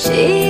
心。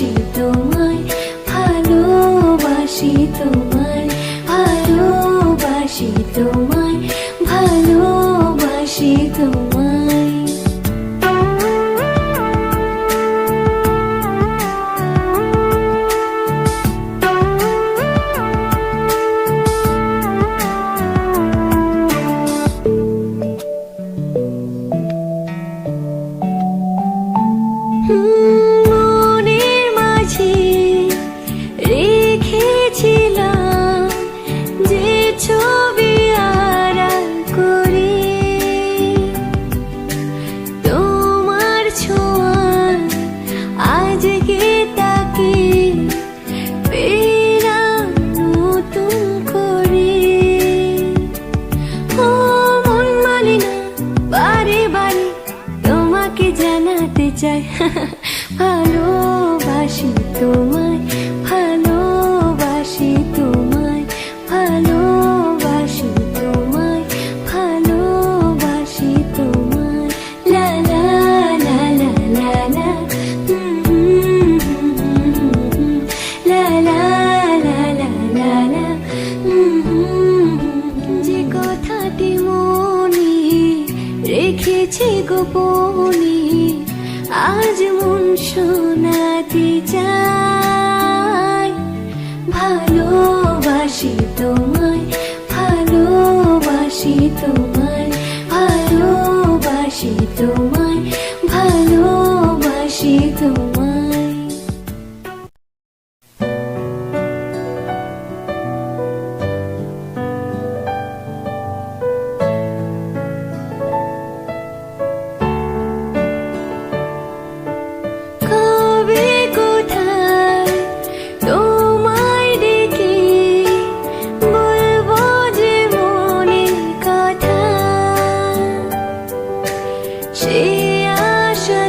ভালোবাসি তোমায় ভালোবাসি তোমায় ভালোবাসি তোমায় ভালোবাসি তোমায়। মনের তোমাকে জানাতে চাই। ভালোবাসি গোপনে আজ মন শোনাতে চাই। ভালোবাসি তোমায় ভালোবাসি তোমায় ভালোবাসি তোমায়। সেই আশা